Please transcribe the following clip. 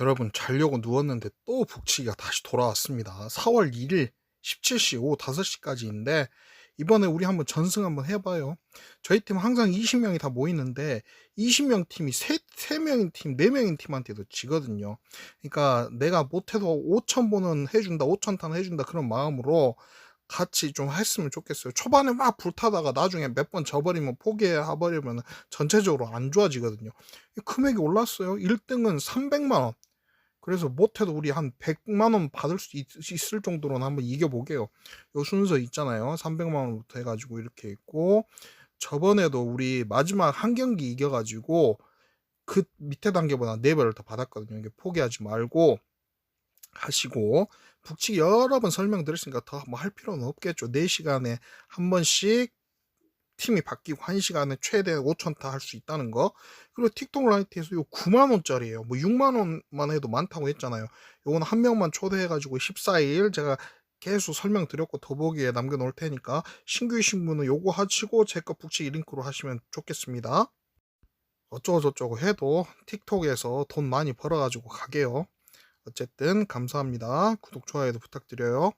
여러분 자려고 누웠는데 또 북치기가 다시 돌아왔습니다. 4월 1일 17시 오후 5시까지인데 이번에 우리 한번 전승 한번 해봐요. 저희 팀 항상 20명이 다 모이는데 20명 팀이 3, 3명인 팀, 4명인 팀한테도 지거든요. 그러니까 내가 못해도 5천번은 해준다, 5천탄 해준다 그런 마음으로 같이 좀 했으면 좋겠어요. 초반에 막 불타다가 나중에 몇 번 져버리면 포기해버리면 전체적으로 안 좋아지거든요. 금액이 올랐어요. 1등은 300만원. 그래서 못해도 우리 한 100만 원 받을 수 있, 을 정도로는 한번 이겨보게요. 요 순서 있잖아요. 300만 원부터 해가지고 이렇게 있고, 저번에도 우리 마지막 한 경기 이겨가지고, 그 밑에 단계보다 4배를 더 받았거든요. 이게 포기하지 말고 하시고, 북측 여러 번 설명드렸으니까 더 뭐 할 필요는 없겠죠. 4시간에 한 번씩 팀이 바뀌고 1시간에 최대 5천타 할 수 있다는 거. 그리고 틱톡 라이트에서 요 9만 원짜리예요. 뭐 6만 원만 해도 많다고 했잖아요. 요건 한 명만 초대해 가지고 14일 제가 계속 설명드렸고 더보기에 남겨 놓을 테니까 신규이신 분은 요거 하시고 제 거 북치기 링크로 하시면 좋겠습니다. 어쩌고 저쩌고 해도 틱톡에서 돈 많이 벌어 가지고 가게요. 어쨌든 감사합니다. 구독 좋아요도 부탁드려요.